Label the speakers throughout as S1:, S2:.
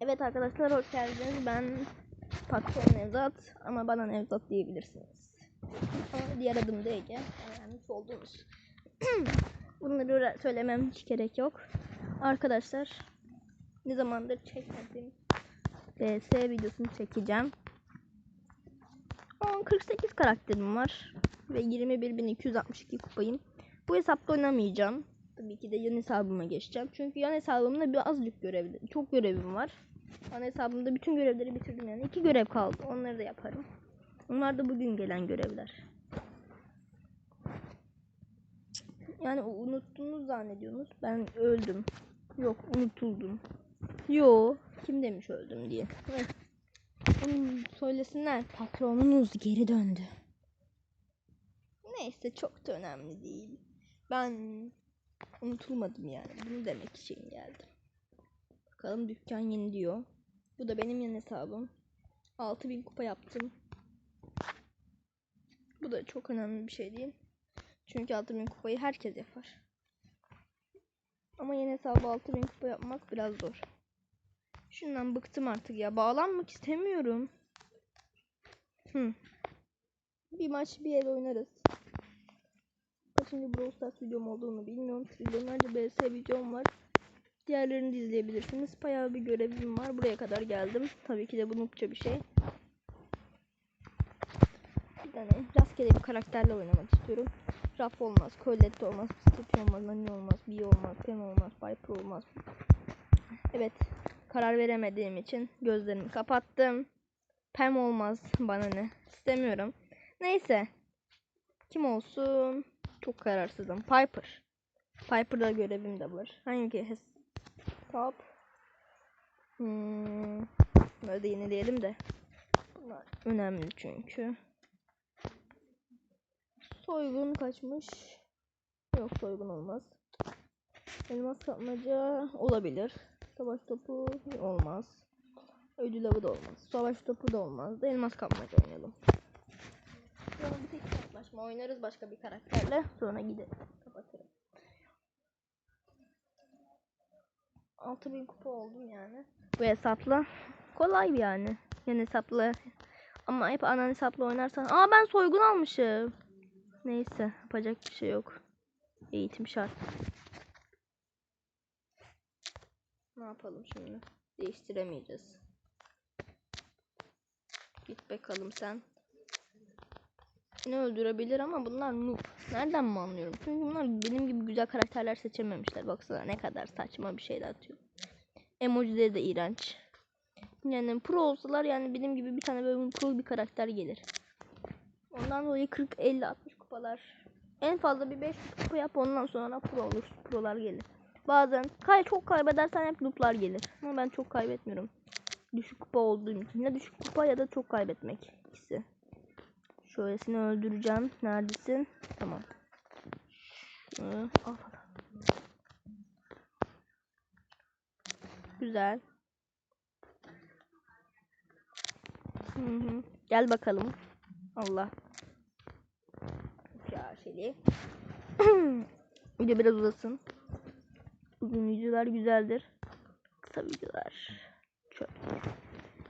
S1: Evet arkadaşlar hoş geldiniz. Ben patron Nevzat ama bana Nevzat diyebilirsiniz. Ama diğer adım da Ege. Öğrenmiş olduğunuz. Bunları söylemem hiç gerek yok. Arkadaşlar ne zamandır çekmedim. BS videosunu çekeceğim. 10 48 karakterim var ve 21.262 kupayım. Bu hesapta oynamayacağım. Tabii ki de yan hesabıma geçeceğim. Çünkü yan hesabımda birazcık görev, çok görevim var. Yan hesabımda bütün görevleri bitirdim yani. iki görev kaldı. Onları da yaparım. Onlar da bugün gelen görevler. Yani unuttuğunu zannediyorsunuz. Ben öldüm. Yok unutuldum. Yo kim demiş öldüm diye. Heh. Hmm, söylesinler patronunuz geri döndü. Neyse çok da önemli değil. Ben unutulmadım yani. Bunu demek için geldim. Bakalım dükkan yeni diyor. Bu da benim yan hesabım. 6000 kupa yaptım. Bu da çok önemli bir şey değil. Çünkü 6000 kupayı herkes yapar. Ama yeni hesabı 6000 kupa yapmak biraz zor. Şundan bıktım artık ya. Bağlanmak istemiyorum. Hı. Bir maç bir el oynarız. Kaçıncı Brawl Stars videom olduğunu bilmiyorum. Trilyonlarca BS videom var. Diğerlerini de izleyebilirsiniz. Bayağı bir görevim var. Buraya kadar geldim. Tabii ki de bu noobça bir şey. Bir tane rastgele bir karakterle oynamak istiyorum. Raf olmaz, Colette olmaz, Stitch olmaz, Nani olmaz, Bee olmaz, Pam olmaz, Piper olmaz. Evet, karar veremediğim için gözlerimi kapattım. Pam olmaz, bana ne. İstemiyorum. Neyse. Kim olsun? Çok kararsızım. Piper. Piper'da görevim de var. Hangi hesap? Hmm. Böyle de yenileyelim de. Bunlar önemli çünkü. Soygun kaçmış? Yok soygun olmaz. Elmas kapmaca olabilir. Savaş topu olmaz. Ödül avı da olmaz. Savaş topu da olmaz. Elmas kapmaca oynayalım. Bir tek hesaplaşma oynarız başka bir karakterle. Sonra gidelim. Kapatırım. 6000 kupa oldum yani. Bu hesapla. Kolay yani. Yani hesapla. Ama hep anan hesapla oynarsan. Aa ben soygun almışım. Neyse yapacak bir şey yok. Eğitim şart. Ne yapalım şimdi? Değiştiremeyeceğiz. Git bakalım sen. Seni öldürebilir ama bunlar noob. Nereden mi anlıyorum? Çünkü bunlar benim gibi güzel karakterler seçememişler. Baksana ne kadar saçma bir şeyler atıyor. Emojileri de iğrenç. Yani pro olsalar yani benim gibi bir tane böyle pro bir karakter gelir. Ondan dolayı 40, 50, 60 kupalar. En fazla bir 500 kupa yap ondan sonra pro olur. Prolar gelir. Bazen kay çok kaybedersen hep looplar gelir. Ama ben çok kaybetmiyorum. Düşük kupa olduğum için. Ya düşük kupa ya da çok kaybetmek. ikisi. Şöylesini öldüreceğim. Neredesin? Tamam. Al. Güzel. Hı hı. Gel bakalım. Allah. Ya şeyli. Video biraz uzasın. Uzun videolar güzeldir. Kısa videolar çöp.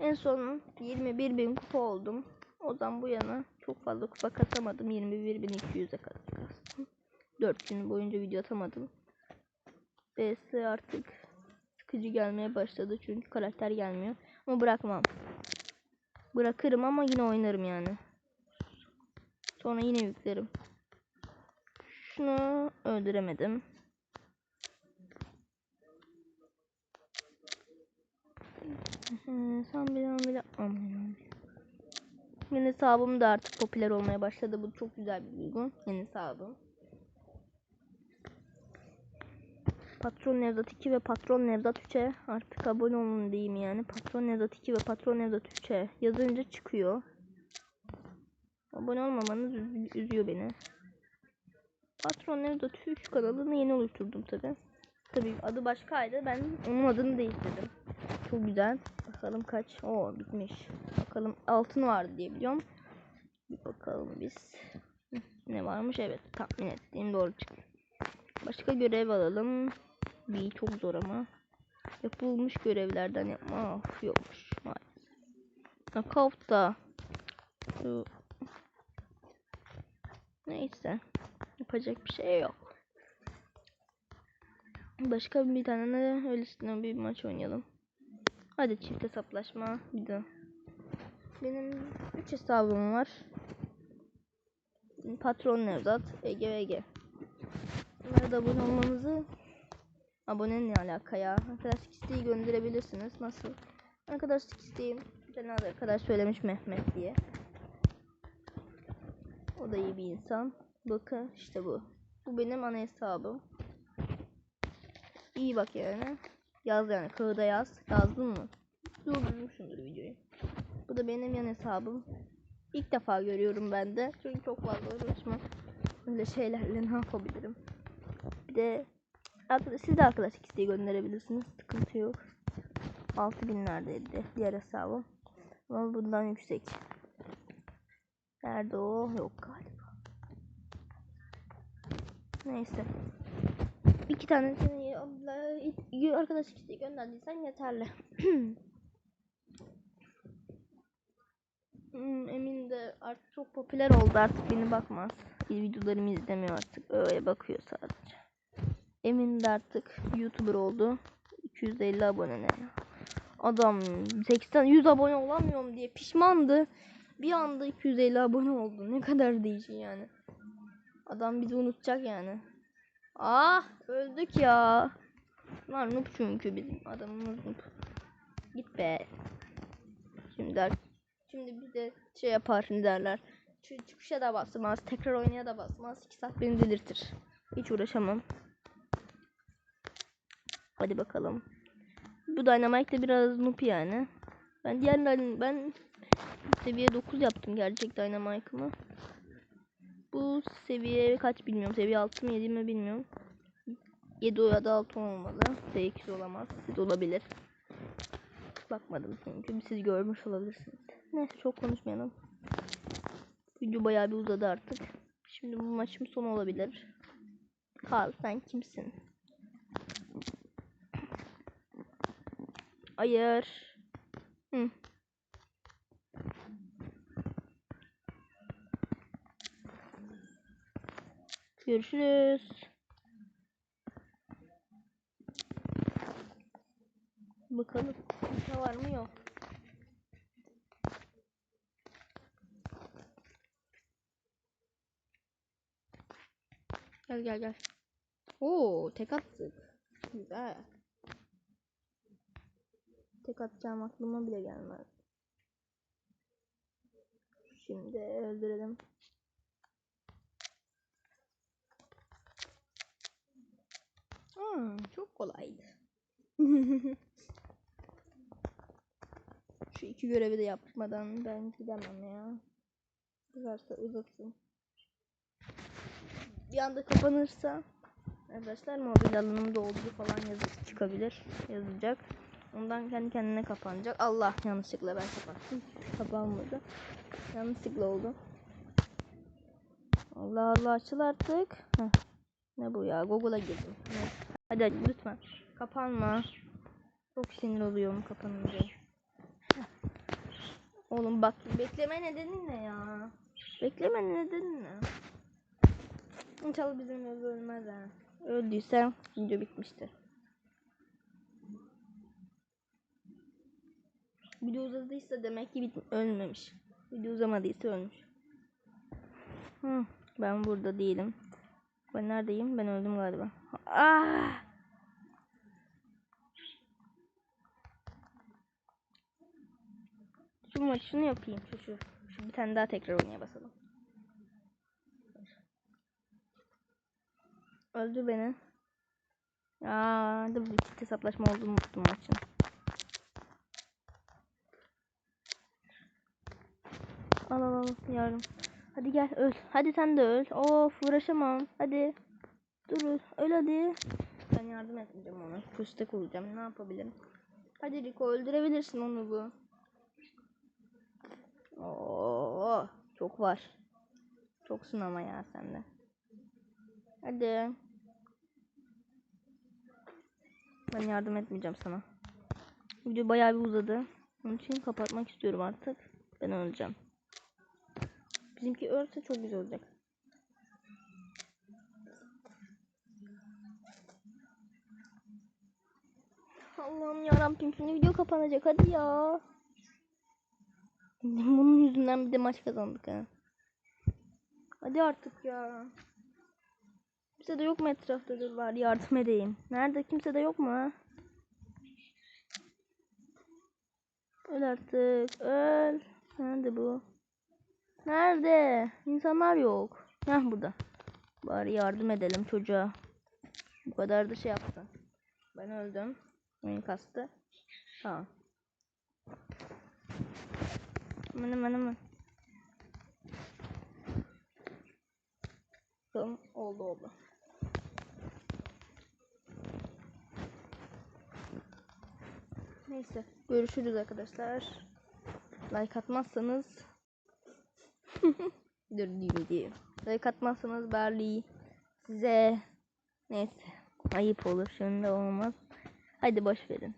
S1: En son 21 bin kupa oldum. O zaman bu yana çok fazla kupa kasamadım. 21.200'e kadar kastım. 4 gün boyunca video atamadım. BS artık sıkıcı gelmeye başladı çünkü karakter gelmiyor. Ama bırakmam. Bırakırım ama yine oynarım yani. Sonra yine yüklerim. Şunu öldüremedim. Sen bir an bile Aman. Yeni hesabım da artık popüler olmaya başladı. Bu çok güzel bir duygu. Yeni hesabım. Patron Nevzat 2 ve Patron Nevzat 3'e artık abone olun diyeyim yani. Patron Nevzat 2 ve Patron Nevzat 3'e yazınca çıkıyor. Abone olmamanız üz- üzüyor beni. Patron Nevzat 3 kanalını yeni oluşturdum tabi. Tabi adı başkaydı. Ben onun adını değiştirdim. Çok güzel. Bakalım kaç. Oo bitmiş. Bakalım altın vardı diye biliyorum. Bir bakalım biz. Ne varmış? Evet tahmin ettiğim doğru çıktı. Başka görev alalım. Bir çok zor ama. Yapılmış görevlerden yapma. Of yokmuş maalesef. Şu neyse yapacak bir şey yok. Başka bir tane de öylesine bir maç oynayalım. Hadi çift hesaplaşma bir de. Benim 3 hesabım var. Patron Nevzat, Ege ve Ege. Bunlara da abone olmanızı abone ne alaka ya? Arkadaşlık isteği gönderebilirsiniz. Nasıl? Arkadaşlık isteğim. Tane arkadaş söylemiş Mehmet diye. O da iyi bir insan. Bakın işte bu. Bu benim ana hesabım. İyi bak yani. Yaz yani kağıda yaz. Yazdın mı? Durdurmuşumdur videoyu. Bu da benim yan hesabım. İlk defa görüyorum ben de. Çünkü çok fazla uğraşmam. Öyle şeylerle ne yapabilirim? Bir de arkadaş, siz de arkadaşlık isteği gönderebilirsiniz. Sıkıntı yok. 6000'lerdeydi diğer hesabım. Ama bundan yüksek. Nerede o? Yok galiba. Neyse. İki tanesini abla- arkadaşlık isteği gönderdiysen yeterli. Hmm, Emin de artık çok popüler oldu artık beni bakmaz. Videolarımı izlemiyor artık. Öyle bakıyor sadece. Emin de artık YouTuber oldu. 250 abone ne. Adam 80 100 abone olamıyorum diye pişmandı. Bir anda 250 abone oldu. Ne kadar değişik yani. Adam bizi unutacak yani. Ah öldük ya. Bunlar noob çünkü bizim adamımız noob. Git be. Şimdi der, şimdi bir de şey yapar ne derler. Çıkışa da basmaz. Tekrar oynaya da basmaz. 2 saat beni delirtir. Hiç uğraşamam. Hadi bakalım. Bu Dynamite de biraz noob yani. Ben diğerlerin ben seviye 9 yaptım gerçek Dynamite'ımı. Bu seviye kaç bilmiyorum. Seviye 6 mı 7 mi bilmiyorum. 7 ya da 6 olmalı. T2 olamaz. Siz olabilir. Bakmadım çünkü siz görmüş olabilirsiniz. Neyse çok konuşmayalım. Video bayağı bir uzadı artık. Şimdi bu maçım son olabilir. Karl sen kimsin? Hayır. Hı. Görüşürüz. Bakalım. Ne var mı yok. Gel gel gel. Oo tek attık. Güzel. Tek atacağım aklıma bile gelmez. Şimdi öldürelim. Hmm, çok kolaydı. Şu iki görevi de yapmadan ben gidemem ya. Uzarsa uzasın. Bir anda kapanırsa arkadaşlar mobil alanım doldu falan yazı çıkabilir. Yazacak. Ondan kendi kendine kapanacak. Allah yanlışlıkla ben kapattım. Kapanmadı. Yanlışlıkla oldu. Allah Allah açıl artık. Heh. Ne bu ya? Google'a girdim. Evet. Hadi hadi lütfen. Kapanma. Çok sinir oluyorum kapanınca. Oğlum bak bekleme nedeni ne ya? Bekleme nedeni ne? İnşallah bizim öldü ölmez ha. Öldüyse video bitmiştir. Video uzadıysa demek ki bit ölmemiş. Video uzamadıysa ölmüş. Hı, ben burada değilim. Ben neredeyim? Ben öldüm galiba. Ah! Şu maçını yapayım. Şu şu. Şu bir tane daha tekrar oynaya basalım. Öldür beni. Aa, da bu çift hesaplaşma olduğunu unuttum maçın. Al al al yardım. Hadi gel öl. Hadi sen de öl. Of uğraşamam. Hadi. Dur öl. Öl hadi. Ben yardım etmeyeceğim ona. Fıstık olacağım. Ne yapabilirim? Hadi Rico öldürebilirsin onu bu. Oo, çok var. Çoksun ama ya sende. Hadi. Ben yardım etmeyeceğim sana. Video bayağı bir uzadı. Onun için kapatmak istiyorum artık. Ben öleceğim. Bizimki ölse çok güzel olacak. Allah'ım yarabbim şimdi video kapanacak hadi ya. Bunun yüzünden bir de maç kazandık ha. Hadi artık ya. Kimse de yok mu etrafta dur var yardım edeyim. Nerede kimse de yok mu ha? Öl artık öl. Nerede bu? Nerede? İnsanlar yok. Heh burada. Bari yardım edelim çocuğa. Bu kadar da şey yaptı. Ben öldüm. Oyun kastı. Tamam. Hemen hemen hemen. Tamam oldu oldu. Neyse görüşürüz arkadaşlar. Like atmazsanız Dur diyeyim. Like atmazsanız Berli size neyse ayıp olur şimdi olmaz. Hadi boş verin.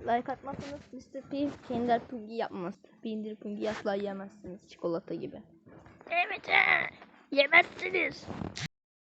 S1: Like atmazsanız Mr. P Kinder Pungi yapmaz. Kinder Pungi asla yemezsiniz çikolata gibi.
S2: Evet he. Yemezsiniz.